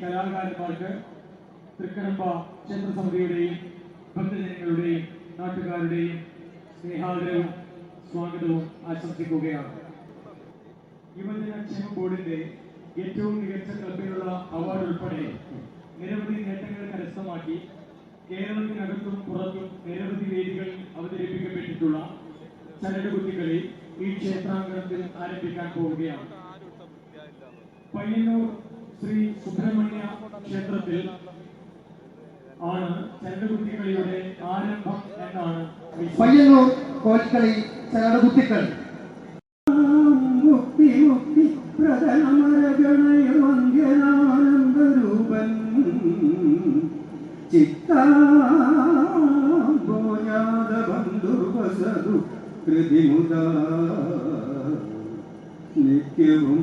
കലാകാരന്മാർക്ക് തൃക്കടമ്പ ക്ഷേത്രസമിതിയുടെയും ഭക്തജനങ്ങളുടെയും നാട്ടുകാരുടെയും സ്നേഹാദരവും സ്വാഗതവും ആശംസിക്കുകയാണ്. യുവജന ക്ഷേമ ബോർഡിന്റെ ഏറ്റവും മികച്ച ക്ലബിനുള്ള അവാർഡ് ഉൾപ്പെടെ നിരവധി നേട്ടങ്ങൾ കരസ്ഥമാക്കി കേരളത്തിനകത്തും പുറത്തും നിരവധി വേദികളിൽ അവതരിപ്പിക്കപ്പെട്ടിട്ടുള്ള ചരടുകുത്തികളി ഈ ക്ഷേത്രാങ്കണത്തിൽ ആരംഭിക്കാൻ പോവുകയാണ്. പയ്യന്നൂർ ശ്രീ സുബ്രഹ്മണ്യ ക്ഷേത്രത്തിൽ ആണ് ചരടുകുത്തികളിയുടെ ആരംഭം എന്നാണ്. പയ്യന്നൂർ കോൽക്കളി ചരടുകുത്തിക്കളി മുക്തി മുക്തി പ്രഥമരഗണയവന്ധ്യനാനന്ദരൂപൻ ചിത്താംബോജാത ബന്ധുർവസതു കൃതിമുദ നിത്യവും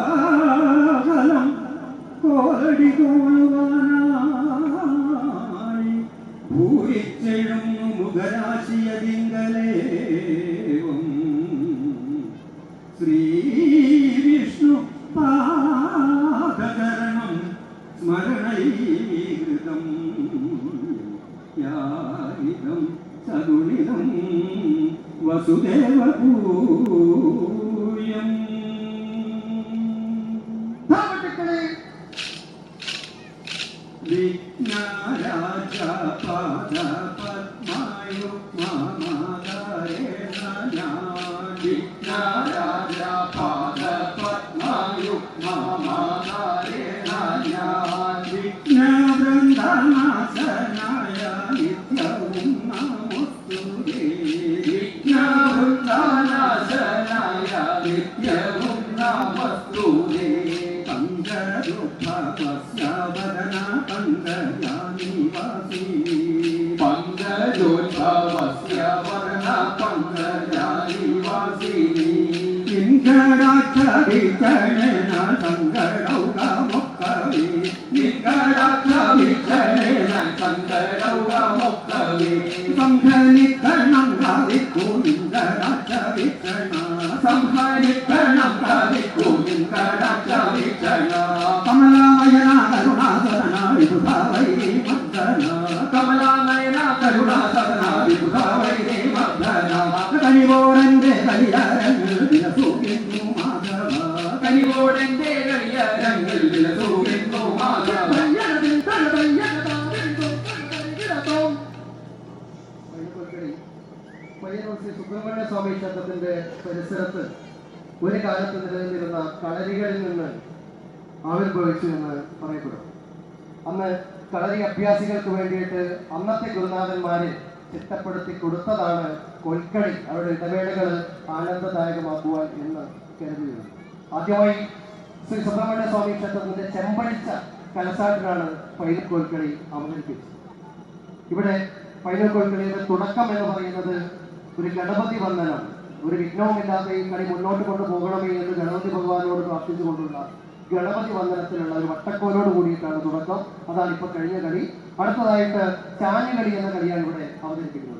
കോലാഹലം കോലടി കോളുവാനായി ഭൂരിച്ചെഴുന്നു മുഖരാശിയതിങ്കലേവും వసుదేవ భూయం ధావటక్కడే విజ్ఞారాజ పాద పద్మాయు మామాదారే నానా విజ్ఞారాజ పాద സങ്കടൗകമൊക്കവേ നിങ്കടാക്ഷവിചരണ സങ്കടൗകമൊക്കവേ സംഘനിക്കണം കനിവോടന്റെ കളിയാരങ്ങൾ വിലസൂക്കുന്നു മാധവ കനിവോടന്റെ കളിയാരങ്ങൾ വിലസൂക്കുന്നു മാധവ സുബ്രഹ്മണ്യ സ്വാമി ക്ഷേത്രത്തിന്റെ പരിസരത്ത് ഒരു കാലത്ത് നിലനിന്നിരുന്ന കളരികളിൽ നിന്ന് ആവിർഭവിച്ചു എന്ന് പറയപ്പെടും അന്ന് കളരി അഭ്യാസികൾക്ക് വേണ്ടിയിട്ട് അന്നത്തെ ഗുരുനാഥന്മാരെ ചിട്ടപ്പെടുത്തി കൊടുത്തതാണ് കൊൽക്കളി അവരുടെ ഇടവേളകൾ ആനന്ദദായകമാക്കുവാൻ എന്ന് കരുതുന്നു. ആദ്യമായി ശ്രീ സുബ്രഹ്മണ്യ സ്വാമി ക്ഷേത്രത്തിന്റെ ചെമ്പടിച്ച കലസാട്ടിലാണ് പൈതൽ കോൽക്കളി അവതരിപ്പിച്ചത്. ഇവിടെ പൈതൽ കോൽക്കളിയുടെ തുടക്കം എന്ന് പറയുന്നത് ഒരു ഗണപതി വന്ദനം ഒരു വിഘ്നവുമില്ലാതെ ഈ കളി മുന്നോട്ട് കൊണ്ടുപോകണമേ എന്ന് ഗണപതി ഭഗവാനോട് പ്രാർത്ഥിച്ചുകൊണ്ടുള്ള ഗണപതി വന്ദനത്തിലുള്ള ഒരു വട്ടക്കോലോട് കൂടിയിട്ടാണ് തുടക്കം. അതാണ് ഇപ്പൊ കഴിഞ്ഞ കളി. അടുത്തതായിട്ട് ചാഞ്ഞുകളി എന്ന കളിയാണ് ഇവിടെ അവതരിപ്പിക്കുന്നത്.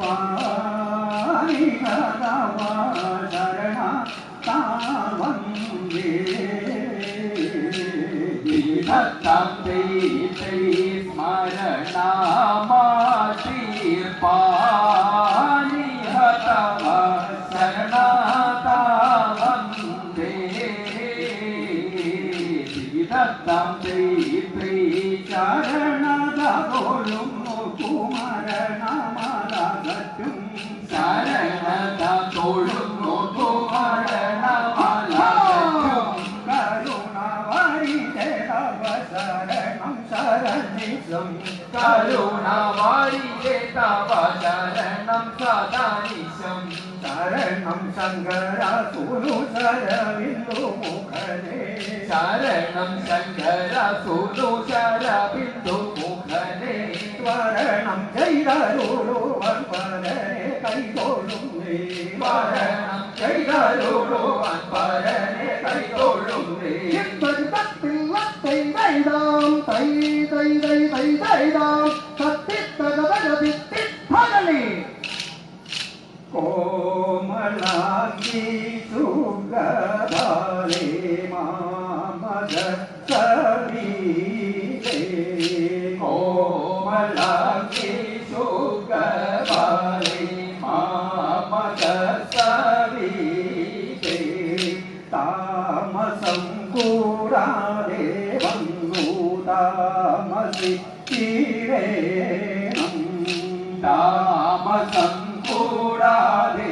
ಪಾಯಿರವ ಶರಣ ತಾವಂದೇ ದತ್ತೈ ತೈ ಸ್ಮರಣಾ ಮಾತೀರ್ಪಾ കരുണവാരിയേ തവ ശരണം സദാനിശം ശരണം ശങ്കര സുരു ശരവിന്ദു മുഖനേ ശരണം ശങ്കര സുരു ശരവിന്ദു മുഖനേ വരണം ചെയ്തരുളുവൻ പരനെ ಕೈಗೋಡು ಕೈಗಾರು राम संपूराधे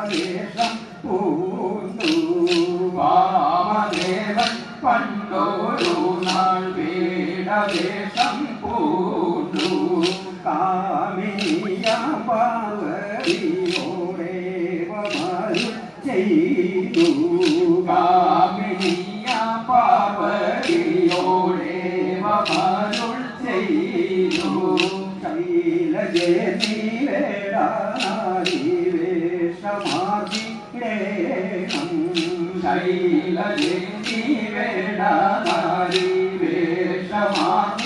വേടവേഷം പൂണ്ടു വാമദേവൻ പണ്ടോരു നാൾ വേടവേഷം പൂണ്ടു കാമിനിയ പാർവതിയോടെ ചെയ്തു വേഷമാർഗിടേണം ശൈലജേ നീവേടാനാരി വേഷമാർഗി